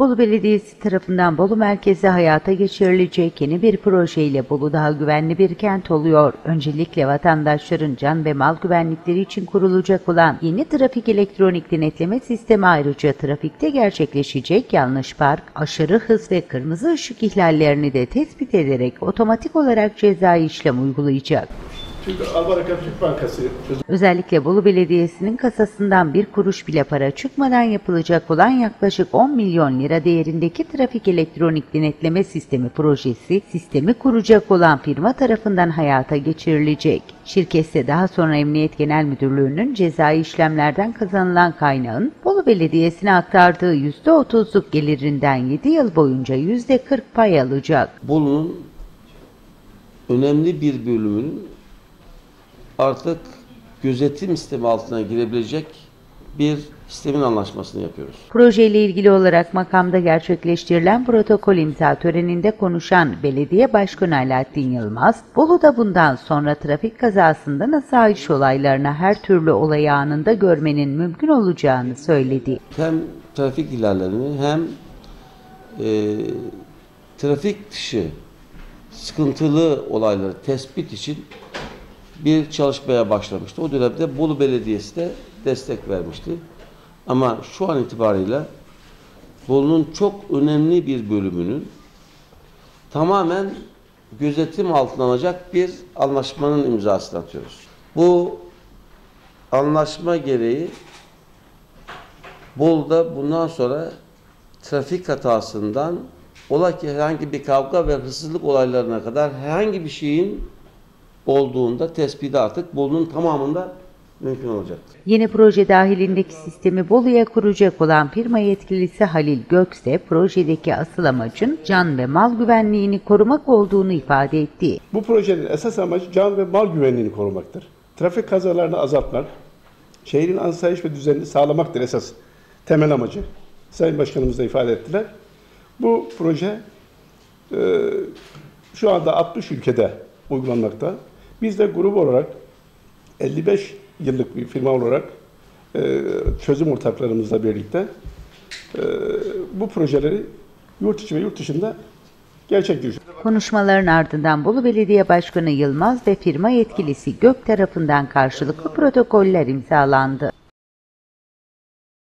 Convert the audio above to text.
Bolu Belediyesi tarafından Bolu merkezi hayata geçirilecek yeni bir projeyle Bolu daha güvenli bir kent oluyor. Öncelikle vatandaşların can ve mal güvenlikleri için kurulacak olan yeni trafik elektronik denetleme sistemi ayrıca trafikte gerçekleşecek yanlış park, aşırı hız ve kırmızı ışık ihlallerini de tespit ederek otomatik olarak cezai işlem uygulayacak. Çünkü Albaraka Türk Bankası Özellikle Bolu Belediyesi'nin kasasından bir kuruş bile para çıkmadan yapılacak olan yaklaşık 10 milyon lira değerindeki trafik elektronik denetleme sistemi projesi, sistemi kuracak olan firma tarafından hayata geçirilecek. Şirketse daha sonra Emniyet Genel Müdürlüğü'nün cezai işlemlerden kazanılan kaynağın Bolu Belediyesi'ne aktardığı %30'luk gelirinden 7 yıl boyunca %40 pay alacak. Bolu'nun önemli bir bölümünün artık gözetim sistemi altına girebilecek bir sistemin anlaşmasını yapıyoruz. Projeyle ilgili olarak makamda gerçekleştirilen protokol imza töreninde konuşan Belediye Başkanı Alaaddin Yılmaz, Bolu'da bundan sonra trafik kazasında nasıl ayiş olaylarına her türlü olayı anında görmenin mümkün olacağını söyledi. Hem trafik ihlallerini hem e, trafik dışı sıkıntılı olayları tespit için bir çalışmaya başlamıştı. O dönemde Bolu Belediyesi de destek vermişti. Ama şu an itibariyle Bolu'nun çok önemli bir bölümünün tamamen gözetim altına alacak bir anlaşmanın imzasını atıyoruz. Bu anlaşma gereği Bolu'da bundan sonra trafik hatasından ola ki herhangi bir kavga ve hırsızlık olaylarına kadar herhangi bir şeyin olduğunda tespiti artık Bolu'nun tamamında mümkün olacaktır. Yeni proje dahilindeki sistemi Bolu'ya kuracak olan firma yetkilisi Halil Gökse, projedeki asıl amacın can ve mal güvenliğini korumak olduğunu ifade etti. bu projenin esas amacı can ve mal güvenliğini korumaktır. Trafik kazalarını azaltmak, şehrin asayiş ve düzenini sağlamaktır esas temel amacı. Sayın Başkanımız da ifade ettiler. Bu proje e, şu anda 60 ülkede uygulanmakta. Biz de grup olarak 55 yıllık bir firma olarak e, çözüm ortaklarımızla birlikte e, bu projeleri yurt içi ve yurt dışında gerçekleştiriyoruz. Konuşmaların ardından Bolu Belediye Başkanı Yılmaz ve firma yetkilisi Gök tarafından karşılıklı protokoller imzalandı.